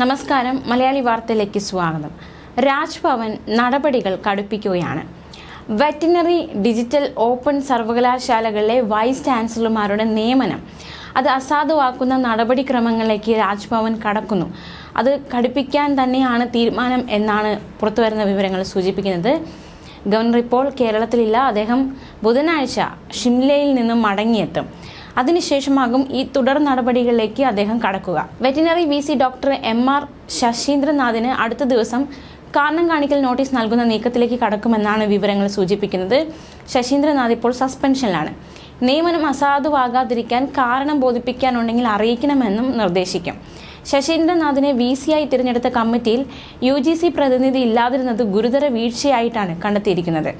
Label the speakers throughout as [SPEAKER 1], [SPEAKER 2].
[SPEAKER 1] നമസ്കാരം. മലയാളി വാർത്തയിലേക്ക് സ്വാഗതം. രാജ്ഭവൻ നടപടികൾ കടുപ്പിക്കുകയാണ്. വെറ്റിനറി ഡിജിറ്റൽ ഓപ്പൺ സർവകലാശാലകളിലെ വൈസ് ചാൻസലർമാരുടെ നിയമനം. അത് അസാധുവാക്കുന്ന നടപടിക്രമങ്ങളിലേക്ക് രാജ്ഭവൻ കടക്കുന്നു. അത് കടുപ്പിക്കാൻ തന്നെയാണ് തീരുമാനം എന്നാണ് പുറത്തുവരുന്ന വിവരങ്ങൾ സൂചിപ്പിക്കുന്നത്. ഗവർണർ ഇപ്പോൾ കേരളത്തിലില്ല. അദ്ദേഹം ബുധനാഴ്ച ഷിംലയിൽ നിന്നും മടങ്ങിയെത്തും. അതിനുശേഷമാകും ഈ തുടർ നടപടികളിലേക്ക് അദ്ദേഹം കടക്കുക. Veterinary V C doctor M R ശശീന്ദ്രനാഥിന് അടുത്ത ദിവസം കാരണം കാണിക്കൽ നോട്ടീസ് നൽകുന്ന നീക്കത്തിലേക്ക് കടക്കുമെന്നാണ് വിവരങ്ങൾ സൂചിപ്പിക്കുന്നത്. ശശീന്ദ്രനാഥ് ഇപ്പോൾ സസ്പെൻഷനിലാണ്. നിയമനം അസാധുവാകാതിരിക്കാൻ കാരണം ബോധിപ്പിക്കാനുണ്ടെങ്കിൽ അറിയിക്കണമെന്നും നിർദ്ദേശിക്കും. ശശീന്ദ്രനാഥിനെ വി ആയി തിരഞ്ഞെടുത്ത കമ്മിറ്റിയിൽ യു ജി സി പ്രതിനിധി ഇല്ലാതിരുന്നത് ഗുരുതര വീഴ്ചയായിട്ടാണ് കണ്ടെത്തിയിരിക്കുന്നത്.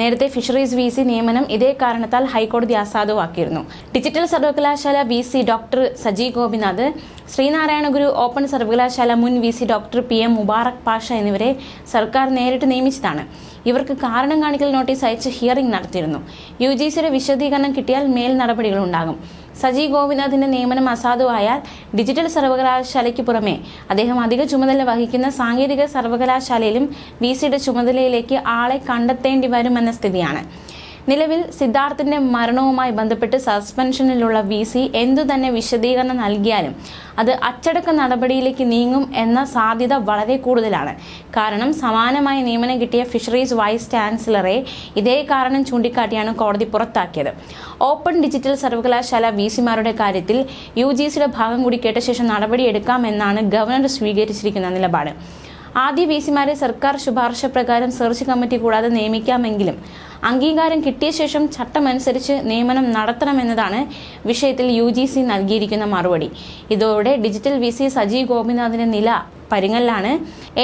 [SPEAKER 1] നേരത്തെ ഫിഷറീസ് വി സി നിയമനം ഇതേ കാരണത്താൽ ഹൈക്കോടതി അസാധുവാക്കിയിരുന്നു. ഡിജിറ്റൽ സർവകലാശാല V C doctor Saji Gopinath Sreenarayana Guru open സർവകലാശാല മുൻ V C doctor P M Mubarak Pasha എന്നിവരെ സർക്കാർ നേരിട്ട് നിയമിച്ചതാണ്. ഇവർക്ക് കാരണം കാണിക്കൽ നോട്ടീസ് അയച്ച് ഹിയറിംഗ് നടത്തിയിരുന്നു. യു ജി സിയുടെ വിശദീകരണം കിട്ടിയാൽ മേൽ നടപടികൾ ഉണ്ടാകും സജി ഗോപിനാഥിന്റെ നിയമനം അസാധുവായാൽ ഡിജിറ്റൽ സർവകലാശാലയ്ക്ക് പുറമെ അദ്ദേഹം അധിക ചുമതല വഹിക്കുന്ന സാങ്കേതിക സർവകലാശാലയിലും വി സിയുടെ ചുമതലയിലേക്ക് ആളെ കണ്ടെത്തേണ്ടി വരുമെന്ന സ്ഥിതിയാണ്. നിലവിൽ സിദ്ധാർത്ഥിന്റെ മരണവുമായി ബന്ധപ്പെട്ട് സസ്പെൻഷനിലുള്ള വി സി എന്തു തന്നെ വിശദീകരണം നൽകിയാലും അത് അച്ചടക്ക നടപടിയിലേക്ക് നീങ്ങും എന്ന സാധ്യത വളരെ കൂടുതലാണ്. കാരണം സമാനമായ നിയമനം കിട്ടിയ ഫിഷറീസ് വൈസ് ചാൻസലറെ ഇതേ കാരണം ചൂണ്ടിക്കാട്ടിയാണ് കോടതി പുറത്താക്കിയത്. ഓപ്പൺ ഡിജിറ്റൽ സർവകലാശാല വി സിമാരുടെ കാര്യത്തിൽ യു ജി സിയുടെ ഭാഗം കൂടി കേട്ട ശേഷം നടപടിയെടുക്കാമെന്നാണ് ഗവർണർ സ്വീകരിച്ചിരിക്കുന്ന നിലപാട്. ആദ്യ വി സിമാരെ സർക്കാർ ശുപാർശ പ്രകാരം സെർച്ച് കമ്മിറ്റി കൂടാതെ നിയമിക്കാമെങ്കിലും അംഗീകാരം കിട്ടിയ ശേഷം ചട്ടമനുസരിച്ച് നിയമനം നടത്തണമെന്നതാണ് വിഷയത്തിൽ യു ജി സി നൽകിയിരിക്കുന്ന മറുപടി. ഇതോടെ ഡിജിറ്റൽ വി സി സജീവ് ഗോപിനാഥിന്റെ നില പരിങ്ങലിലാണ്.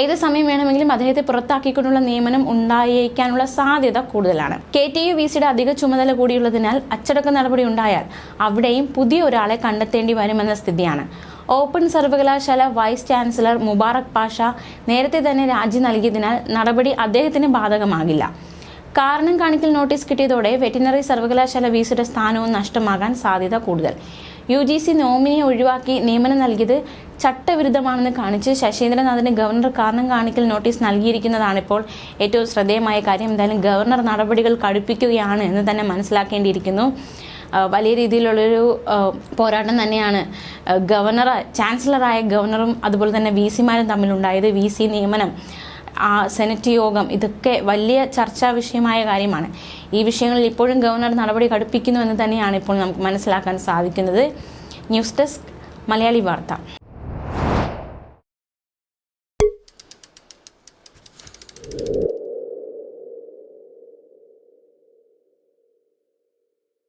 [SPEAKER 1] ഏത് സമയം വേണമെങ്കിലും അദ്ദേഹത്തെ പുറത്താക്കിക്കൊണ്ടുള്ള നിയമനം ഉണ്ടായേക്കാനുള്ള സാധ്യത കൂടുതലാണ്. കെ ടി യു വി സിയുടെ അധിക ചുമതല കൂടിയുള്ളതിനാൽ അച്ചടക്ക നടപടി ഉണ്ടായാൽ അവിടെയും പുതിയ ഒരാളെ കണ്ടെത്തേണ്ടി വരുമെന്ന സ്ഥിതിയാണ്. ഓപ്പൺ സർവകലാശാല വൈസ് ചാൻസലർ മുബാറക് പാഷ നേരത്തെ തന്നെ രാജി നൽകിയതിനാൽ നടപടി അദ്ദേഹത്തിന് ബാധകമാകില്ല. കാരണം കാണിക്കൽ നോട്ടീസ് കിട്ടിയതോടെ വെറ്റിനറി സർവകലാശാല വിസിയുടെ സ്ഥാനവും നഷ്ടമാകാൻ സാധ്യത കൂടുതൽ. യു ജി സി നോമിനിയെ ഒഴിവാക്കി നിയമനം നൽകിയത് ചട്ടവിരുദ്ധമാണെന്ന് കാണിച്ച് ശശീന്ദ്രനാഥിന് ഗവർണർ കാരണം കാണിക്കൽ നോട്ടീസ് നൽകിയിരിക്കുന്നതാണിപ്പോൾ ഏറ്റവും ശ്രദ്ധേയമായ കാര്യം. എന്തായാലും ഗവർണർ നടപടികൾ കടുപ്പിക്കുകയാണ് എന്ന് തന്നെ മനസ്സിലാക്കേണ്ടിയിരിക്കുന്നു. വലിയ രീതിയിലുള്ളൊരു പോരാട്ടം തന്നെയാണ്. ഗവർണർ ചാൻസലറായ ഗവർണറും അതുപോലെ തന്നെ വി സിമാരും തമ്മിലുണ്ടായത് വി സി നിയമനം ആ സെനറ്റ് യോഗം ഇതൊക്കെ വലിയ ചർച്ചാ വിഷയമായ കാര്യമാണ്. ഈ വിഷയങ്ങളിൽ ഇപ്പോഴും ഗവർണർ നടപടി കടുപ്പിക്കുന്നു എന്ന് തന്നെയാണ് ഇപ്പോൾ നമുക്ക് മനസ്സിലാക്കാൻ സാധിക്കുന്നത്. ന്യൂസ് ഡെസ്ക് മലയാളി വാർത്ത.